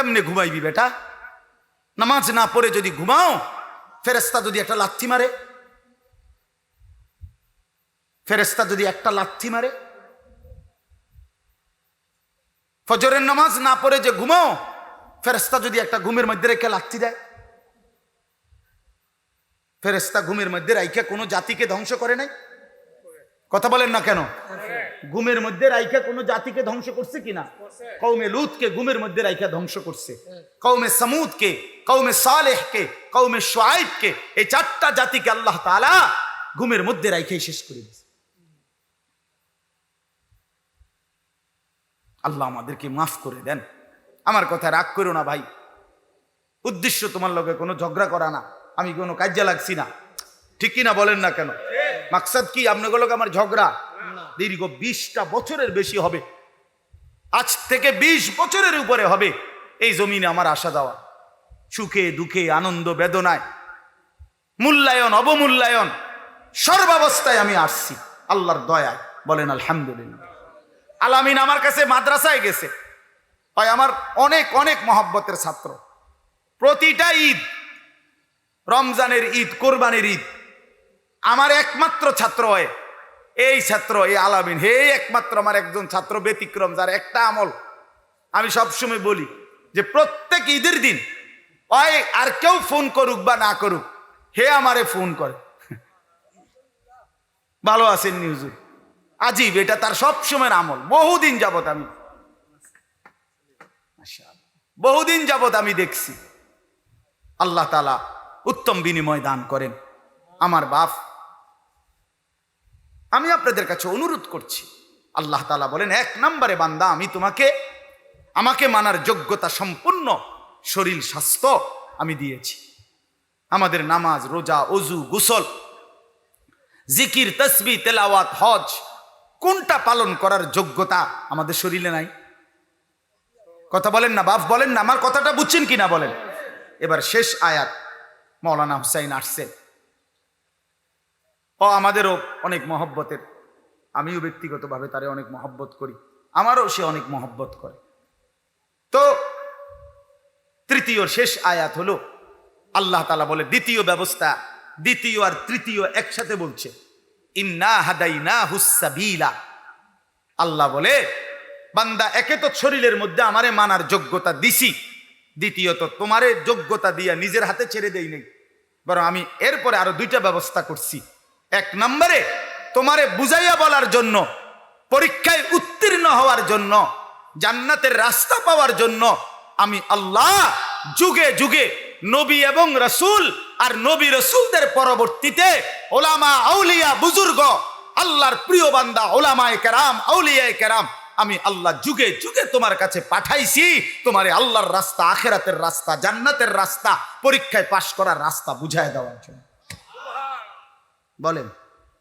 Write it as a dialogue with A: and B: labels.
A: কেমনে ঘুমাইবি বেটা? নামাজ না পড়ে যদি ঘুমাও ফেরেস্তা যদি একটা লাথি মারে ফেরেস্তা যদি একটা লাথি মারে, ফজরের নামাজ না পড়ে যে ঘুমাও ফেরেস্তা যদি একটা ঘুমের মধ্যে রেখে লাথি দেয় ফেরেস্তা ঘুমের মধ্যে রাইখা কোনো জাতিকে ধ্বংস করে নাই? কথা বলেন না কেন? ঘুমের মধ্যে রাইখা কোনো জাতিকে ধ্বংস করছে কিনা? কৌমে লুতকে ঘুমের মধ্যে রাইখা ধ্বংস করছে। কৌমে সমুদকে কৌমে সালেহকে কৌমে সোয়াইবকে এই চারটা জাতিকে আল্লাহ তাআলা ঘুমের মধ্যে রাইখাই শেষ করে দিয়েছে। আল্লাহ আমাদেরকে মাফ করে দেন। আমার কথা রাগ করো না ভাই। উদ্দেশ্য তোমার লগে কোনো ঝগড়া করা না। আমি কোনো কাজে লাগছি না। ঠিক কি না বলেন না কেন? মাকসাদ কি? আপনাগুলোকে আমার ঝগড়া? দীর্ঘ বিশটা বছরের বেশি হবে। আজ থেকে বিশ বছরের উপরে হবে এই জমিনে আমার আসা যাওয়া সুখে, দুঃখে, আনন্দ, বেদনায়। মূল্যায়ন, অবমূল্যায়ন, সর্বাবস্থায় আমি আসছি আল্লাহর দয়ায়। বলেন, আলহামদুলিল্লাহ। আলামিন আমার কাছে মাদ্রাসায় গেছে। হয় আমার অনেক অনেক মহব্বতের ছাত্র। প্রতিটা ঈদ, রমজানের ঈদ, কোরবানের ঈদ, আমার একমাত্র ছাত্র হয়। এই ছাত্র, এই আলামিন, হে একমাত্র আমার একজন ছাত্র ব্যতিক্রম, যার একটা আমল আমি সবসময় বলি যে প্রত্যেক ঈদের দিন হয় আর কেউ ফোন করুক বা না করুক, হে আমারে ফোন করে। ভালো আছেন নিউজে। আজীব, এটা তার সবসময়ের আমল। বহুদিন যাবত আমি বহুদিন যাবত আমি দেখছি। আল্লাহ তালা উত্তম বিনিময় দান করেন। আমার বাপ আমি আপনাদের কাছে অনুরোধ করছি। আল্লাহ তালা বলেন, এক নম্বরে বান্দা, আমি তোমাকে, আমাকে মানার যোগ্যতা সম্পূর্ণ, শরীর স্বাস্থ্য আমি দিয়েছি। আমাদের নামাজ, রোজা অজু গুসল, জিকির তসবি তেলাওয়াত, হজ, কোনটা পালন করার যোগ্যতা আমাদের শরীরে নাই? কথা বলেন না, বাপ, বলেন না, আমার কথাটা বুঝছেন কি না বলেন? এবার শেষ আয়াত, মৌলানা হুসাইন আসছে ও আমাদেরও অনেক মহব্বতের। আমিও ব্যক্তিগতভাবে তারে অনেক মহব্বত করি। আমারও সে অনেক মহব্বত করে। তো তৃতীয় শেষ আয়াত হলো, আল্লাহ তালা বলে, দ্বিতীয় ব্যবস্থা, দ্বিতীয় আর তৃতীয় একসাথে বলছে, ইন্না হাদাইনা হুসাবিলা আল্লাহ বলে, বান্দা, একে তো শরীরের মধ্যে আমারে মানার যোগ্যতা দিছি। দ্বিতীয়ত তোমারে যোগ্যতা দিয়া নিজের হাতে ছেড়ে দেই নেই। বরং আমি এরপরে আরও দুইটা ব্যবস্থা করছি। এক নম্বরে তোমারে বুঝাইয়া বলার জন্য, পরীক্ষায় উত্তীর্ণ হওয়ার জন্য, জান্নাতের রাস্তা পাওয়ার জন্য আমি আল্লাহ যুগে যুগে নবী এবং রসুল আর নবী রসুলদের পরবর্তীতে ওলামা আউলিয়া বুজুর্গ, আল্লাহর প্রিয় বান্দা ওলামায় কেরাম, আউলিয়ায় কেরাম, আমি আল্লাহ যুগে যুগে তোমার কাছে পাঠাইছি, তোমারে আল্লাহর রাস্তা, আখেরাতের রাস্তা, জান্নাতের রাস্তা, পরীক্ষায় পাশ করার রাস্তা বুঝায় দেওয়ার জন্য। বলেন।